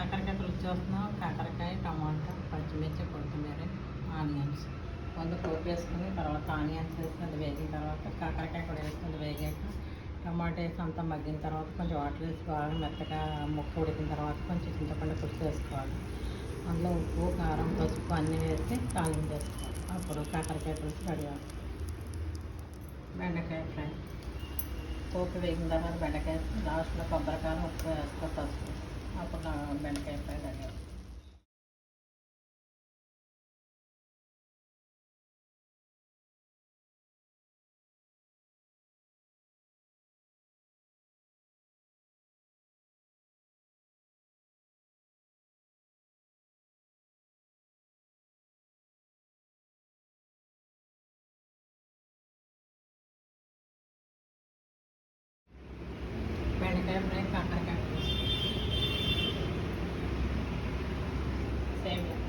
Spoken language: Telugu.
చూస్తున్నాం కాకరకాయ టమాటా పచ్చిమిర్చి కొత్తిమీర ఆనియన్స్. ముందు పోపు వేసుకుని తర్వాత ఆనియన్స్ వేసుకుని వేగిన తర్వాత కాకరకాయ కూడా వేసుకుని వేగాక టమాటా వేసి అంతా మగ్గిన తర్వాత కొంచెం వాటర్ వేసుకోవాలి. మెత్తగా ముక్క ఉడికిన తర్వాత కొంచెం చింతపండు పులుసు వేసుకోవాలి. అందులో ఉప్పు కారం పసుపు అన్నీ వేసి తాలింపు వేసుకోవాలి. అప్పుడు కాకరకాయ పులుసు రెడీ అవుతుంది. బెండకాయ ఫ్రై. పోపు వేగిన తర్వాత బెండకాయ వేసి లాస్ట్లో కొబ్బరికాయ ఉప్పు వేసుకో పసుపు ఫ్రై కాకరకాయ పులుసు సేమ్